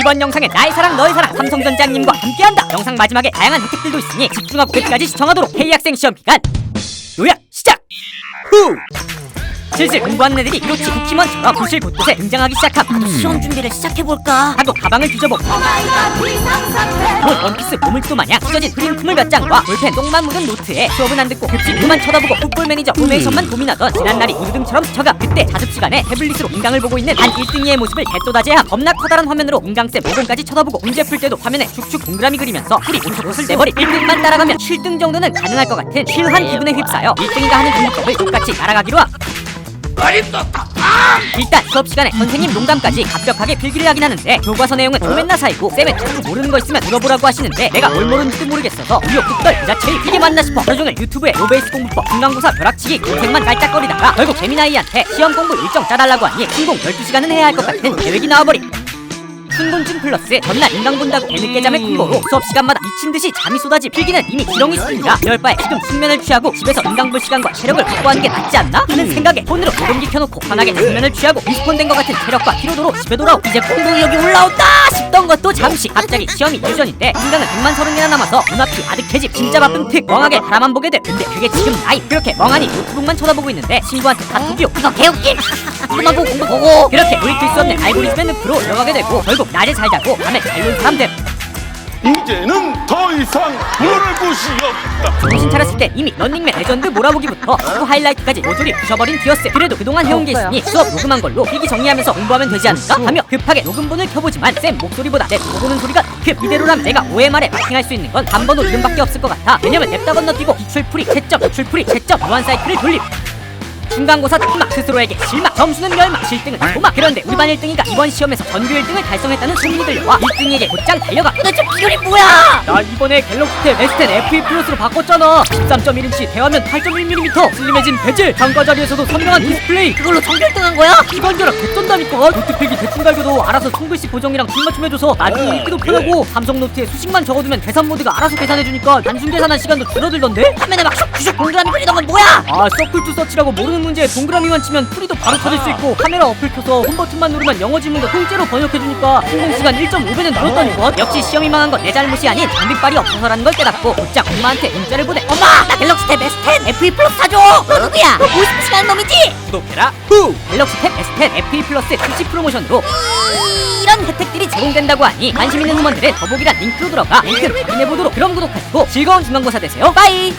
이번 영상에 나의 사랑 너의 사랑 삼성전자님과 함께한다. 영상 마지막에 다양한 혜택들도 있으니 집중하고 끝까지 시청하도록 K학생 시험 기간 요약 시작! 후! 슬슬 공부하는 애들이 이로치 쿠키먼처럼 교실 곳곳에 등장하기 시작함. 나도 시험 준비를 시작해볼까? 하고 가방을 뒤져보고 본 원피스 보물도 마냥 찢어진 흐린품을 몇 장과 볼펜 똥만 묻은 노트에 수업은 안 듣고 급식 그만 쳐다보고 풋볼 매니저 포메이션만 고민하던 지난날이 우등처럼 스쳐가 그때 자습 시간에 태블릿으로 인강을 보고 있는 한 1등이의 모습을 대또다제함 겁나 커다란 화면으로 인강쌤 모공까지 쳐다보고 문제 풀 때도 화면에 축축 동그라미 그리면서 풀이 온속 옷을 내버리 1등만 따라가면 7등 정도는 가능할 것 같은 실한 기분에 휩싸여 1등이가 하는 공부법을 똑같이 따라가기로 함 일단 수업 시간에 선생님 농담까지 갑벽하게 필기를 하긴 하는데 교과서 내용은 조맨나 사이고 쌤은 자꾸 모르는 거 있으면 물어보라고 하시는데 내가 뭘 모르는지도 모르겠어서 우여곡절 그 자체에 이게 맞나 싶어. 하루 종일 유튜브에 노베이스 공부법 중간고사 벼락치기 공책만 깔짝거리다가 결국 재민아이한테 시험 공부 일정 짜달라고 하니 신공 12시간은 해야 할 것 같은 계획이 나와버림 순곤증 플러스 전날 인강 본다고 개늦게 잠을 콤보로 수업 시간마다 미친듯이 잠이 쏟아지 필기는 이미 지렁이 수준이라 이럴 바에 지금 숙면을 취하고 집에서 인강 볼 시간과 체력을 확보하는 게 낫지 않나? 하는 생각에 폰으로 녹음기 켜놓고 편하게 숙면을 취하고 리스폰된 것 같은 체력과 피로도로 집에 돌아오 이제 공동력이 올라온다 싶던 것도 잠시 갑자기 시험이 유전인데 인강은 100만 서른 개나 남아서 눈앞이 아득해집 진짜 바쁜 특 멍하게 바라만 보게 돼 근데 그게 지금 나이. 그렇게 멍하니 노트북만 쳐다보고 있는데 친구한테 카톡이요. 그거 개웃김! 이거만 보고 공부 보고! 이렇게 우리 수 없는 알고리즘의 늪으로 들어가게 되고 결국 낮에 잘 자고 밤에 잘 노는 사람들 이제는 더 이상 물을 곳이 없다. 정신 차렸을 때 이미 런닝맨 레전드 몰아보기부터 축구 하이라이트까지 모조리 부셔버린 디어스. 그래도 그동안 해온 게 있으니 수업 녹음한 걸로 필기 정리하면서 공부하면 되지 않을까 하며 급하게 녹음본을 켜보지만 쌤 목소리보다 내 보고는 소리가 그 이대로라면 내가 5회 말에 마킹할 수 있는 건 단번호 이름밖에 없을 것 같아. 왜냐면 냅다 건너뛰고 기출풀이 채점 기출풀이 채점 무한 사이클을 돌림 중간고사 특막 스스로에게 실막 점수는 멸망 실등은 도막. 그런데 우리 반 1등이가? 이번 시험에서 전교 1등을 달성했다는 소문이 들려와 1등에게 곧장 달려가. 도대체 비결이 뭐야? 나 이번에 갤럭시 탭 S10 FE 플러스로 바꿨잖아. 13.1인치 대화면 8.1mm 슬림해진 베젤 장과 자리에서도 선명한 디스플레이. 그걸로 전교 1등 한 거야? 이관계랑 개쩐다니까. 노트팩이 대충 달겨도 알아서 손글씨 보정이랑 줄맞춤 해줘서 나중에 읽기도 편하고 삼성 노트에 수식만 적어두면 계산 모드가 알아서 계산해주니까 단순 계산한 시간도 줄어들던데? 화면에 막 슉슉 동그라미 그리던 건 뭐야? 아 서클 투 서치라고 모르는 문제에 동그라미만 치면 풀이도 바로 찾을 수 있고 카메라 어플 켜서 홈 버튼만 누르면 영어 지문도 통째로 번역해주니까 성공시간 1.5배는 늘었다니까. 역시 시험이 망한 건 내 잘못이 아닌 장비빨이 없어서라는 걸 깨닫고 곧장 엄마한테 문자를 보내. 엄마 나 갤럭시 탭 S10 FE 플러스 사줘. 너 누구야? 너 50시간 놈이지? 구독해라. 후. 갤럭시 탭 S10 FE 플러스 특집 프로모션으로 이런 혜택들이 제공된다고 하니 관심 있는 후원들은 더보기란 링크로 들어가 링크를 확인해보도록 그럼 구독하시고 즐거운 중간고사 되세요. 빠이